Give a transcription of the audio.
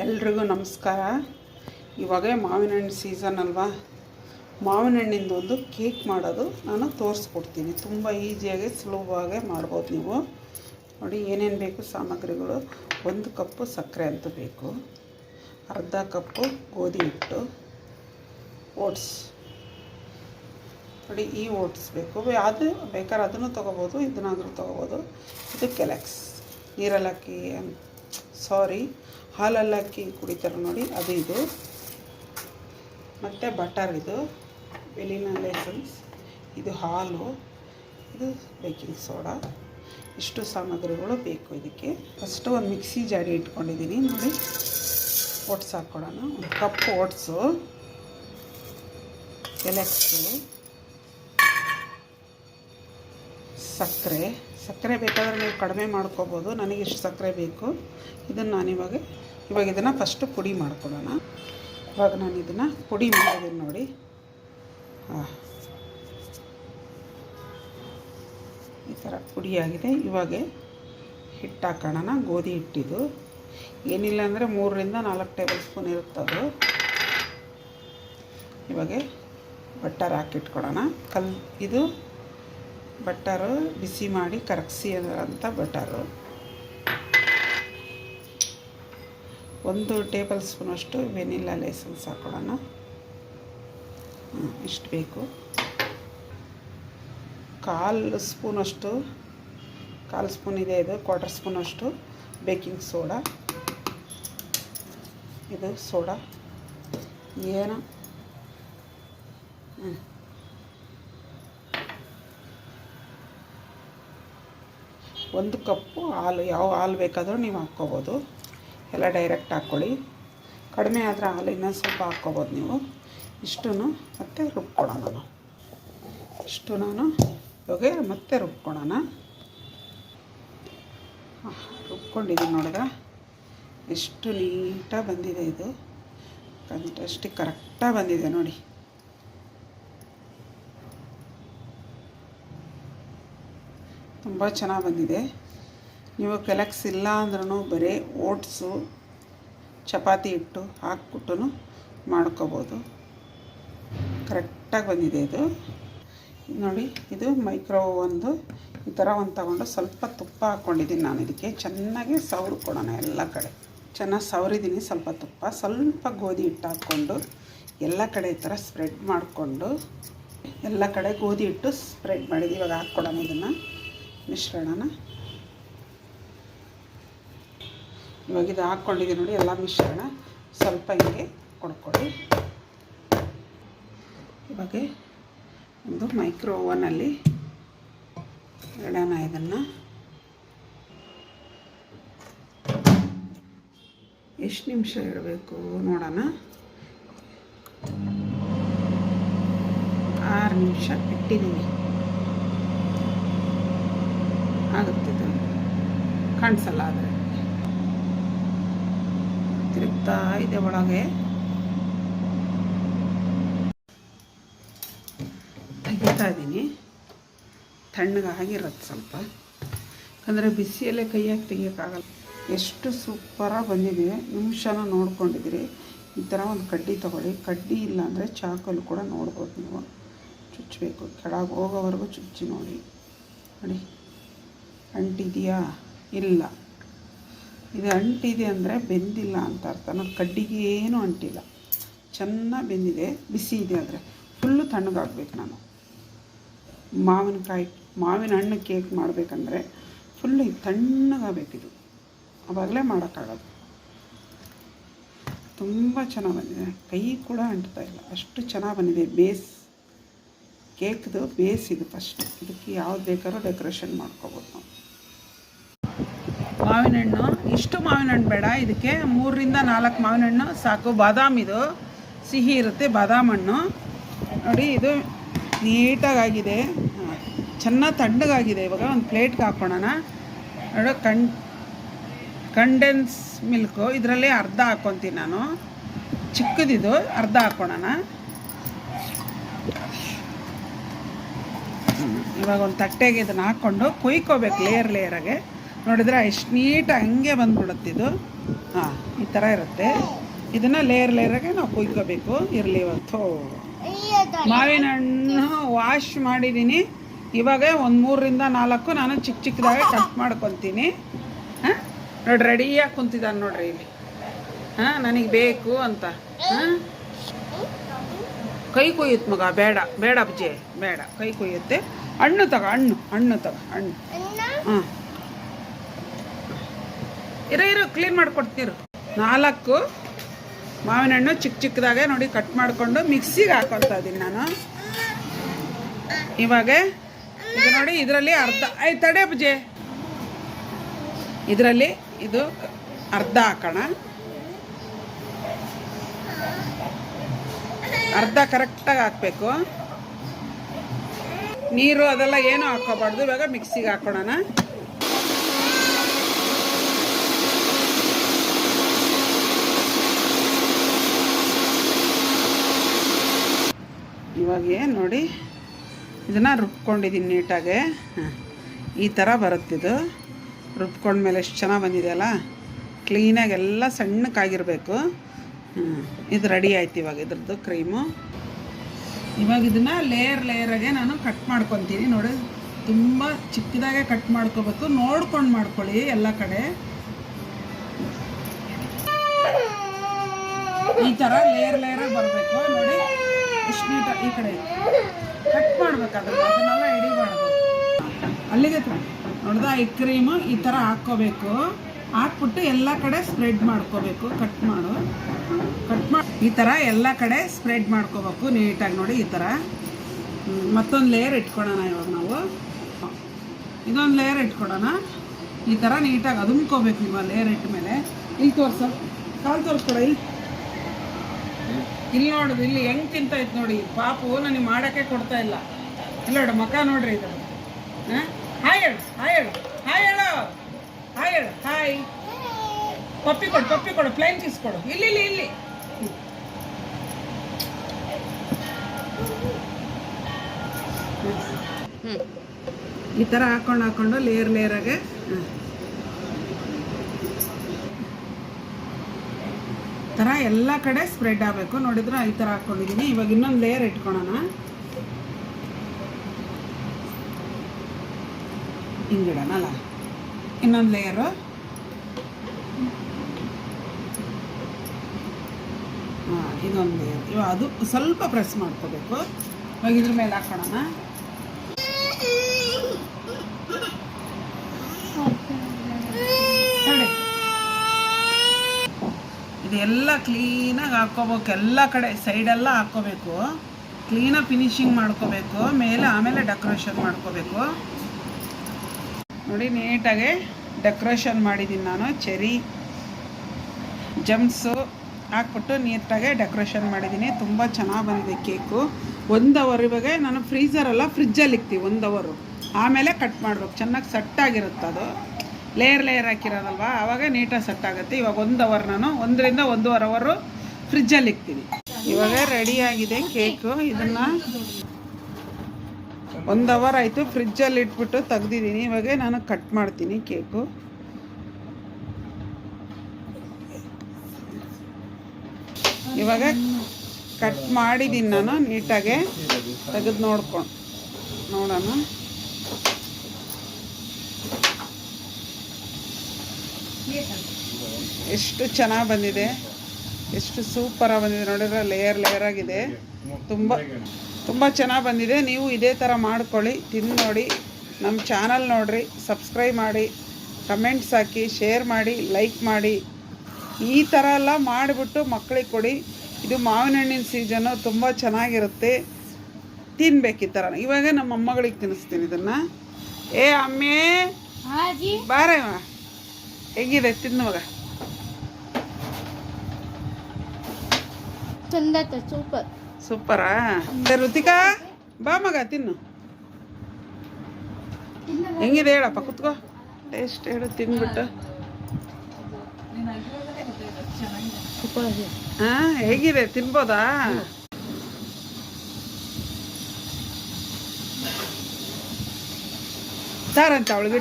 ಎಲ್ರಿಗೂ ನಮಸ್ಕಾರ. ಇವಾಗೇ ಮಾವಿನ ಹಣ್ಣು ಸೀಸನ್ ಅಲ್ವಾ? ಮಾವಿನ ಹಣ್ಣಿಂದ ಒಂದು ಕೇಕ್ ಮಾಡೋದು ನಾನು ತೋರಿಸ್ಕೊಡ್ತೀನಿ. ತುಂಬ ಈಸಿಯಾಗಿ ಸುಲಭವಾಗಿ ಮಾಡ್ಬೋದು ನೀವು. ನೋಡಿ, ಏನೇನು ಬೇಕು ಸಾಮಗ್ರಿಗಳು. ಒಂದು ಕಪ್ಪು ಸಕ್ಕರೆ ಅಂತೂ ಬೇಕು. ಅರ್ಧ ಕಪ್ಪು ಗೋಧಿ ಹಿಟ್ಟು. ಓಟ್ಸ್. ನೋಡಿ, ಈ ಓಟ್ಸ್ ಬೇಕು. ಅದು ಬೇಕಾದ್ರೆ ಅದನ್ನು ತೊಗೋಬೋದು, ಇದನ್ನಾದರೂ ತೊಗೋಬೋದು. ಇದು ಕೆಲೆಕ್ಸ್. ನೀರಲ್ಲಿ ಹಾಕಿ ಸಾರಿ ಹಾಲಲ್ಲಿ ಹಾಕಿ ಕುಡಿತಾರೆ ನೋಡಿ, ಅದು ಇದು. ಮತ್ತು ಬಟರ್ ಇದು ಬೆಲಿನ ಲೆಸನ್ಸ್ ಇದು ಹಾಲು, ಇದು ಬೇಕಿಂಗ್ ಸೋಡಾ. ಇಷ್ಟು ಸಾಮಗ್ರಿಗಳು ಬೇಕು ಇದಕ್ಕೆ. ಫಸ್ಟು ಒಂದು ಮಿಕ್ಸಿ ಜಾಡಿ ಇಟ್ಕೊಂಡಿದ್ದೀನಿ. ನೋಡಿ, ಓಟ್ಸ್ ಹಾಕ್ಕೊಡೋಣ. ಒಂದು ಕಪ್ ಓಟ್ಸು ಎಲೆಕ್ಸು ಸಕ್ಕರೆ. ಸಕ್ಕರೆ ಬೇಕಾದರೆ ನೀವು ಕಡಿಮೆ ಮಾಡ್ಕೋಬೋದು. ನನಗೆ ಇಷ್ಟು ಸಕ್ಕರೆ ಬೇಕು. ಇದನ್ನು ನಾನಿವಾಗ ಇವಾಗ ಇದನ್ನು ಫಸ್ಟು ಪುಡಿ ಮಾಡ್ಕೊಳ್ಳೋಣ. ಇವಾಗ ನಾನು ಇದನ್ನು ಪುಡಿ ಮಾಡಿದ್ದೀನಿ ನೋಡಿ. ಹಾಂ ಈ ಥರ ಪುಡಿಯಾಗಿದೆ ಇವಾಗ ಹಿಟ್ಟು ಹಾಕೋಣ ಗೋಧಿ ಹಿಟ್ಟಿದು. ಏನಿಲ್ಲ ಅಂದರೆ ಮೂರರಿಂದ ನಾಲ್ಕು ಟೇಬಲ್ ಸ್ಪೂನ್ ಇರುತ್ತದು ಇವಾಗ ಬಟ್ಟರ್ ಹಾಕಿಟ್ಕೊಳೋಣ ಕಲ್, ಇದು ಬಟ್ಟರು ಬಿಸಿ ಮಾಡಿ ಕರಗಿಸಿ ಅಂತ ಬಟರು. ಒಂದು ಟೇಬಲ್ ಸ್ಪೂನಷ್ಟು ವೆನಿಲ್ಲಾ ಲೈಸನ್ಸ್ ಹಾಕೊಳ್ಳೋಣ ಇಷ್ಟು ಬೇಕು. ಕಾಲು ಸ್ಪೂನಷ್ಟು ಕಾಲು ಸ್ಪೂನ್ ಇದೆ ಇದು, ಕ್ವಾರ್ಟರ್ ಸ್ಪೂನಷ್ಟು ಬೇಕಿಂಗ್ ಸೋಡಾ. ಇದು ಸೋಡಾ. ಏನು? ಹ್ಞೂ ಒಂದು ಕಪ್ಪು ಹಾಲು, ಯಾವ ಹಾಲು ಬೇಕಾದರೂ ನೀವು ಹಾಕ್ಕೋಬೋದು. ಎಲ್ಲ ಡೈರೆಕ್ಟ್ ಹಾಕ್ಕೊಳ್ಳಿ. ಕಡಿಮೆ ಆದರೆ ಹಾಲು ಇನ್ನೊಂದು ಸ್ವಲ್ಪ ಹಾಕ್ಕೋಬೋದು ನೀವು. ಇಷ್ಟು ಮತ್ತೆ ರುಬ್ಕೊಳ್ಳೋಣ ನಾವು. ಇಷ್ಟು ನಾನು ಇವಾಗ ಮತ್ತೆ ರುಬ್ಕೊಳ್ಳೋಣ. ರುಬ್ಕೊಂಡಿದ್ದೀನಿ ನೋಡಿದ ಎಷ್ಟು ನೀಟಾಗಿ ಬಂದಿದೆ ಇದು. ಅಷ್ಟೇ ಕರೆಕ್ಟಾಗಿ ಬಂದಿದೆ ನೋಡಿ. ತುಂಬ ಚೆನ್ನಾಗಿ ಬಂದಿದೆ. ನೀವು ಕಲೆಕ್ಸ್ ಇಲ್ಲ ಅಂದ್ರೂ ಬರೀ ಓಟ್ಸು, ಚಪಾತಿ ಹಿಟ್ಟು ಹಾಕ್ಬಿಟ್ಟು ಮಾಡ್ಕೋಬೋದು. ಕರೆಕ್ಟಾಗಿ ಬಂದಿದೆ ಇದು. ನೋಡಿ, ಇದು ಮೈಕ್ರೋ ಒಂದು. ಈ ಥರ ಒಂದು ತಗೊಂಡು ಸ್ವಲ್ಪ ತುಪ್ಪ ಹಾಕ್ಕೊಂಡಿದ್ದೀನಿ ನಾನು ಇದಕ್ಕೆ. ಚೆನ್ನಾಗಿ ಸವ್ರು ಕೊಡೋಣ ಎಲ್ಲ ಕಡೆ. ಚೆನ್ನಾಗಿ ಸವರಿದ್ದೀನಿ ಸ್ವಲ್ಪ ತುಪ್ಪ. ಸ್ವಲ್ಪ ಗೋಧಿ ಹಿಟ್ಟು ಹಾಕ್ಕೊಂಡು ಎಲ್ಲ ಕಡೆ ಈ ಥರ ಸ್ಪ್ರೆಡ್ ಮಾಡಿಕೊಂಡು ಎಲ್ಲ ಕಡೆ ಗೋಧಿ ಹಿಟ್ಟು ಸ್ಪ್ರೆಡ್ ಮಾಡಿದ್ದು ಇವಾಗ ಹಾಕ್ಕೊಡೋಣ ಇದನ್ನು. ಮಿಶ್ರಣನ. ಇವಾಗ ಇದು ಹಾಕ್ಕೊಂಡಿದ್ದೀನಿ ನೋಡಿ, ಎಲ್ಲ ಮಿಶ್ರಣ. ಸ್ವಲ್ಪ ಹಿಂಗೆ ಕೊಡ್ಕೊಳ್ಳಿ. ಇವಾಗ ಒಂದು ಮೈಕ್ರೋ ಓವನಲ್ಲಿ ಇಡೋಣ ಇದನ್ನು ಎಷ್ಟು ನಿಮಿಷ ಇಡಬೇಕು ನೋಡೋಣ. ಆರು ನಿಮಿಷ ಇಟ್ಟಿದ್ದೀನಿ ಕಾಣಿಸಲ್ಲ ಆದರೆ. ತಿರುಗ್ತಾ ಇದೆ ಒಳಗೆ. ತೆಗಿತಾ ಇದ್ದೀನಿ. ತಣ್ಣಗಾಗಿರತ್ತೆ ಸ್ವಲ್ಪ. ಯಾಕಂದರೆ ಬಿಸಿಯಲ್ಲೇ ಕೈಯಾಗಿ ತೆಗಿಯೋಕ್ಕಾಗಲ್ಲ. ಎಷ್ಟು ಸೂಪರಾಗಿ ಬಂದಿದೆ. ನಿಮಿಷನ ನೋಡ್ಕೊಂಡಿದ್ದೀರಿ. ಈ ಥರ ಒಂದು ಕಡ್ಡಿ ತೊಗೊಳ್ಳಿ. ಕಡ್ಡಿ ಇಲ್ಲ ಅಂದರೆ ಚಾಕಲ್ಲಿ ಕೂಡ ನೋಡ್ಬೋದು ನೀವು. ಚುಚ್ಚಬೇಕು ಕೆಳಗೆ ಹೋಗೋವರೆಗೂ ಚುಚ್ಚಿ ನೋಡಿ. ನೋಡಿ. ಅಂಟಿದೆಯಾ? ಇಲ್ಲ. ಇದು ಅಂಟಿದೆ ಅಂದರೆ ಬೆಂದಿಲ್ಲ ಅಂತ ಅರ್ಥ. ನೋಡಿ, ಕಡ್ಡಿಗೆ ಏನು ಅಂಟಿಲ್ಲ. ಚೆನ್ನಾಗಿ ಬೆಂದಿದೆ, ಬಿಸಿ ಇದೆ ಅಂದರೆ ಫುಲ್ಲು ತಣ್ಣಗಾಗ್ಬೇಕು ನಾನು. ಮಾವಿನಕಾಯಿ, ಮಾವಿನ ಹಣ್ಣು ಕೇಕ್ ಮಾಡಬೇಕಂದ್ರೆ ಫುಲ್ಲು ತಣ್ಣಗಾಗಬೇಕಿದು ಆವಾಗಲೇ ಮಾಡೋಕ್ಕಾಗೋದು ತುಂಬ ಚೆನ್ನಾಗಿ ಬಂದಿದೆ. ಕೈ ಕೂಡ ಅಂಟ್ತಾ ಇಲ್ಲ. ಅಷ್ಟು ಚೆನ್ನಾಗಿ ಬಂದಿದೆ. ಬೇಸ್ ಕೇಕ್ದು ಬೇಸ್ ಇದು ಫಸ್ಟ್ ಇದಕ್ಕೆ ಯಾವ್ದು ಬೇಕಾದ್ರೂ ಡೆಕೋರೇಷನ್ ಮಾಡ್ಕೋಬೋದು ನಾವು. ಮಾವಿನ ಹಣ್ಣು ಇಷ್ಟು ಮಾವಿನ ಹಣ್ಣು ಬೇಡ. ಇದಕ್ಕೆ ಮೂರರಿಂದ ನಾಲ್ಕು ಮಾವಿನ ಹಣ್ಣು ಸಾಕು ಬಾದಾಮಿದು ಸಿಹಿ ಇರುತ್ತೆ, ಬಾದಾಮ್ ಹಣ್ಣು. ನೋಡಿ, ಇದು ನೀಟಾಗಾಗಿದೆ. ಚೆನ್ನಾಗಿ ತಣ್ಣಗಾಗಿದೆ. ಇವಾಗ ಒಂದು ಪ್ಲೇಟ್ಗೆ ಹಾಕ್ಕೊಳೋಣ ನೋಡು ಕಣ್ ಕಂಡೆನ್ಸ್ ಮಿಲ್ಕು ಇದರಲ್ಲಿ ಅರ್ಧ ಹಾಕ್ಕೊತೀನಿ ನಾನು. ಚಿಕ್ಕದಿದು, ಅರ್ಧ ಹಾಕ್ಕೊಳೋಣ ಇವಾಗ ಒಂದು ತಟ್ಟೆಗೆ ಇದನ್ನು ಹಾಕ್ಕೊಂಡು ಕುಯ್ಕೋಬೇಕು ಲೇಯರ್ ಲೇಯರಾಗೆ ನೋಡಿದ್ರೆ ಎಷ್ಟು ನೀಟಾಗಿ ಹಂಗೆ ಬಂದ್ಬಿಡುತ್ತೆ ಇದು. ಹಾಂ ಈ ಥರ ಇರುತ್ತೆ. ಇದನ್ನು ಲೇಯರ್ ಲೇಯರಾಗೆ ನಾವು ಕುಯ್ಕೋಬೇಕು. ಇರಲಿ ಇವತ್ತು. ಮಾವಿನ ಹಣ್ಣು ವಾಶ್ ಮಾಡಿದ್ದೀನಿ ಇವಾಗ ಒಂದು ಮೂರರಿಂದ ನಾಲ್ಕು ನಾನು ಚಿಕ್ಕ ಚಿಕ್ಕದಾಗೆ ಕಟ್ ಮಾಡ್ಕೊತೀನಿ. ಹಾಂ ನೋಡಿ ರೆಡಿಯಾಗಿ ಕುಂತಿದ್ದಾನೆ ನೋಡ್ರಿ ಇಲ್ಲಿ. ಹಾಂ ನನಗೆ ಬೇಕು ಅಂತ. ಹಾಂ. ಕೈ ಕುಯ್ಯುತ್ತೆ ಮಗ ಬೇಡ ಬೇಡ ಅಜ್ಜಿ ಬೇಡ. ಕೈ ಕುಯ್ಯುತ್ತೆ. ಹಣ್ಣು ತಗೋ ಹಣ್ಣು ಹಣ್ಣು ತಗೋ ಹಣ್ಣು. ಹಾಂ. ಇರೋ ಇರೋ ಕ್ಲೀನ್ ಮಾಡ್ಕೊಡ್ತೀರು. ನಾಲ್ಕು ಮಾವಿನ ಹಣ್ಣು ಚಿಕ್ಕ ಚಿಕ್ಕದಾಗೆ ನೋಡಿ ಕಟ್ ಮಾಡಿಕೊಂಡು ಮಿಕ್ಸಿಗೆ ಹಾಕೊಳ್ತಾ ಇದ್ದೀನಿ ನಾನು. ಇವಾಗ ಇದು ನೋಡಿ ಇದರಲ್ಲಿ ಅರ್ಧ ಐ ತಡೆ ಬುಜೆ ಇದರಲ್ಲಿ ಇದು ಅರ್ಧ ಹಾಕೋಣ. ಅರ್ಧ ಕರೆಕ್ಟಾಗಿ ಹಾಕಬೇಕು. ನೀರು ಅದೆಲ್ಲ ಏನೂ ಹಾಕೋಬಾರ್ದು ಇವಾಗ ಮಿಕ್ಸಿಗೆ ಹಾಕೊಳ್ಳೋಣ ಇವಾಗ ನೋಡಿ? ಇದನ್ನು ರುಬ್ಕೊಂಡಿದ್ದೀನಿ ನೀಟಾಗೆ. ಈ ಥರ ಬರುತ್ತಿದು ರುಬ್ಕೊಂಡ್ಮೇಲೆ ಎಷ್ಟು ಚೆನ್ನಾಗಿ ಬಂದಿದೆಯಲ್ಲ ಕ್ಲೀನಾಗಿ ಎಲ್ಲ ಸಣ್ಣಕ್ಕಾಗಿರಬೇಕು. ಇದು ರೆಡಿ ಆಯ್ತು ಇವಾಗ ಇದ್ರದ್ದು ಕ್ರೀಮು ಇವಾಗ ಇದನ್ನು ಲೇಯರ್ ಲೇಯರಾಗೆ ನಾನು ಕಟ್ ಮಾಡ್ಕೊತೀನಿ ನೋಡಿ. ತುಂಬ ಚಿಕ್ಕದಾಗೆ ಕಟ್ ಮಾಡ್ಕೋಬೇಕು. ನೋಡ್ಕೊಂಡು ಮಾಡ್ಕೊಳ್ಳಿ ಎಲ್ಲ ಕಡೆ. ಈ ಥರ ಲೇಯರ್ ಲೇಯರಾಗಿ ಬರಬೇಕು. ನೋಡಿ. ಎಷ್ಟು ನೀಟ ಈ ಕಡೆ ಕಟ್ ಮಾಡ್ಬೇಕಾದ್ರೆ ಅದನ್ನೆಲ್ಲ ಹಿಡಿಬಾರ್ದು ಅಲ್ಲಿಗೆ ನೋಡ್ದ, ಈ ಕ್ರೀಮು ಈ ಥರ ಹಾಕ್ಕೋಬೇಕು. ಹಾಕ್ಬಿಟ್ಟು ಎಲ್ಲ ಕಡೆ ಸ್ಪ್ರೆಡ್ ಮಾಡ್ಕೋಬೇಕು. ಕಟ್ ಮಾಡು. ಕಟ್ ಮಾಡಿ ಈ ಥರ ಎಲ್ಲ ಕಡೆ ಸ್ಪ್ರೆಡ್ ಮಾಡ್ಕೋಬೇಕು ನೀಟಾಗಿ ನೋಡಿ ಈ ಥರ ಮತ್ತೊಂದು ಲೇಯರ್ ಇಟ್ಕೊಳ್ಳೋಣ ಇವಾಗ ನಾವು. ಇದೊಂದು ಲೇಯರ್ ಇಟ್ಕೊಡೋಣ ಈ ಥರ ನೀಟಾಗಿ ಅದುಮ್ಕೋಬೇಕು ಇವಾಗ ಲೇಯರ್ ಇಟ್ಟ ಮೇಲೆ. ಇಲ್ಲಿ ತೋರ್ಸು. ಕಾಲು ತೋರಿಸ್ಕೊಡ, ಇಲ್ಲಿ. ಇಲ್ಲಿ ನೋಡೋದು, ಇಲ್ಲಿ ಹೆಂಗ್ ಇತ್ತು ನೋಡಿ. ಪಾಪು ನನಗೆ ಮಾಡೋಕ್ಕೆ ಕೊಡ್ತಾ ಇಲ್ಲ. ಇಲ್ಲ ನೋಡು ಮಕ ನೋಡ್ರಿ ಇದು ಹಾಂ? ಹಾಯ್ ಹೇಳು ಹಾಯ್ ಹೇಳು ಹಾಯ್ ಹೇಳು ಹಾಯ್ ಹೇಳು ಹಾಯ್ ಪಪ್ಪಿ ಕೊಡು ಪಪ್ಪಿ ಕೊಡು ಪ್ಲೈನ್ ಚೀಸ್ ಕೊಡು. ಇಲ್ಲಿ ಇಲ್ಲಿ ಇಲ್ಲಿ. ಹ್ಞೂ ಈ ಥರ ಹಾಕೊಂಡು ಹಾಕೊಂಡು ಲೇಯರ್ ಲೇಯರಾಗೆ ಹಾಂ ಥರ ಎಲ್ಲ ಕಡೆ ಸ್ಪ್ರೆಡ್ ಆಗಬೇಕು. ನೋಡಿದ್ರೆ ಈ ಥರ ಹಾಕ್ಕೊಂಡಿದ್ದೀನಿ ಇವಾಗ ಇನ್ನೊಂದು ಲೇಯರ್ ಇಟ್ಕೊಳೋಣ. ಹಿಂಗಿಡೋಣಲ್ಲ ಇನ್ನೊಂದು ಲೇಯರು ಹಾಂ ಇದೊಂದು ಲೇಯರ್ ಇವಾಗ ಅದು ಸ್ವಲ್ಪ ಪ್ರೆಸ್ ಮಾಡ್ಕೋಬೇಕು. ಇವಾಗ ಇದ್ರ ಮೇಲೆ ಹಾಕ್ಕೊಳ್ಳೋಣ ಇದೆಲ್ಲ ಕ್ಲೀನಾಗಿ ಹಾಕ್ಕೋಬೇಕು. ಎಲ್ಲ ಕಡೆ ಸೈಡೆಲ್ಲ ಹಾಕ್ಕೋಬೇಕು. ಕ್ಲೀನಾಗಿ ಫಿನಿಶಿಂಗ್ ಮಾಡ್ಕೋಬೇಕು. ಮೇಲೆ ಆಮೇಲೆ ಡೆಕೋರೇಷನ್ ಮಾಡ್ಕೋಬೇಕು. ನೋಡಿ, ನೀಟಾಗಿ ಡೆಕೋರೇಷನ್ ಮಾಡಿದ್ದೀನಿ ನಾನು. ಚೆರಿ ಜಮ್ಸು ಹಾಕ್ಬಿಟ್ಟು ನೀಟಾಗೆ ಡೆಕೋರೇಷನ್ ಮಾಡಿದ್ದೀನಿ ತುಂಬ ಚೆನ್ನಾಗಿ ಬಂದಿದೆ ಕೇಕು ಒಂದು ಅವರ್ ಇವಾಗ ನಾನು ಫ್ರೀಝರಲ್ಲ ಫ್ರಿಜ್ಜಲ್ಲಿ ಇಕ್ತೀವಿ ಒಂದು ಅವರು ಆಮೇಲೆ ಕಟ್ ಮಾಡ್ಬೇಕು. ಚೆನ್ನಾಗಿ ಸಟ್ಟಾಗಿರುತ್ತೆ ಅದು ಲೇಯರ್ ಲೇಯರ್ ಹಾಕಿರೋದಲ್ವಾ? ಆವಾಗ ನೀಟಾಗಿ ಸೆಟ್ ಆಗುತ್ತೆ. ಇವಾಗ ಒಂದು ಅವರ್ ನಾನು ಒಂದರಿಂದ ಒಂದೂವರೆ ಅವರು ಫ್ರಿಜ್ಜಲ್ಲಿ ಇಕ್ತೀನಿ. ಇವಾಗ ರೆಡಿ ಆಗಿದೆ ಕೇಕು ಇದನ್ನು ಒಂದು ಅವರ್ ಆಯಿತು ಫ್ರಿಜ್ಜಲ್ಲಿ ಇಟ್ಬಿಟ್ಟು ತೆಗ್ದಿದ್ದೀನಿ. ಇವಾಗ ನಾನು ಕಟ್ ಮಾಡ್ತೀನಿ ಕೇಕು ಇವಾಗ ಕಟ್ ಮಾಡಿದ್ದೀನಿ ನಾನು ನೀಟಾಗೆ ತೆಗೆದು ನೋಡ್ಕೊಂಡು ನೋಡೋಣ. ಎಷ್ಟು ಚೆನ್ನಾಗಿ ಬಂದಿದೆ. ಎಷ್ಟು ಸೂಪರಾಗಿ ಬಂದಿದೆ ನೋಡಿದ್ರೆ ಲೇಯರ್ ಲೇಯರ್ ಆಗಿದೆ. ತುಂಬ ತುಂಬ ಚೆನ್ನಾಗಿ ಬಂದಿದೆ. ನೀವು ಇದೇ ಥರ ಮಾಡ್ಕೊಳ್ಳಿ ತಿಂದು ನೋಡಿ. ನಮ್ಮ ಚಾನಲ್ ನೋಡಿರಿ ಸಬ್ಸ್ಕ್ರೈಬ್ ಮಾಡಿ ಕಮೆಂಟ್ಸ್ ಹಾಕಿ ಶೇರ್ ಮಾಡಿ ಲೈಕ್ ಮಾಡಿ. ಈ ಥರ ಎಲ್ಲ ಮಾಡಿಬಿಟ್ಟು ಮಕ್ಕಳಿಗೆ ಕೊಡಿ. ಇದು ಮಾವಿನ ಹಣ್ಣಿನ ಸೀಸನ್ನು ತುಂಬ ಚೆನ್ನಾಗಿರುತ್ತೆ. ತಿನ್ಬೇಕು ಈ ಥರ ಇವಾಗ ನಮ್ಮ ಅಮ್ಮಗಳಿಗೆ ತಿನ್ನಿಸ್ತೀನಿ ಇದನ್ನು. ಏ ಅಮ್ಮೇ! ಬಾರೆ ಹೆಂಗಿದೆ ತಿನ್ನು ಮಗ. ಚಂದ ಸೂಪರ್ ಸೂಪರಾ ರುತಿಕಾ ಋತಿಕಾ ಬಾ ಮಗ ತಿನ್ನು. ಹೆಂಗಿದೆ ಹೇಳಪ್ಪ ಕುತ್ಕೋ. ಟೇಸ್ಟ್ ಹೇಳು ತಿನ್ಬಿಟ್ಟು. ಹಾ ಹೇಗಿದೆ? ತಿನ್ಬೋದಾ? ಸಾರಂತ ಅವಳಿಗೆ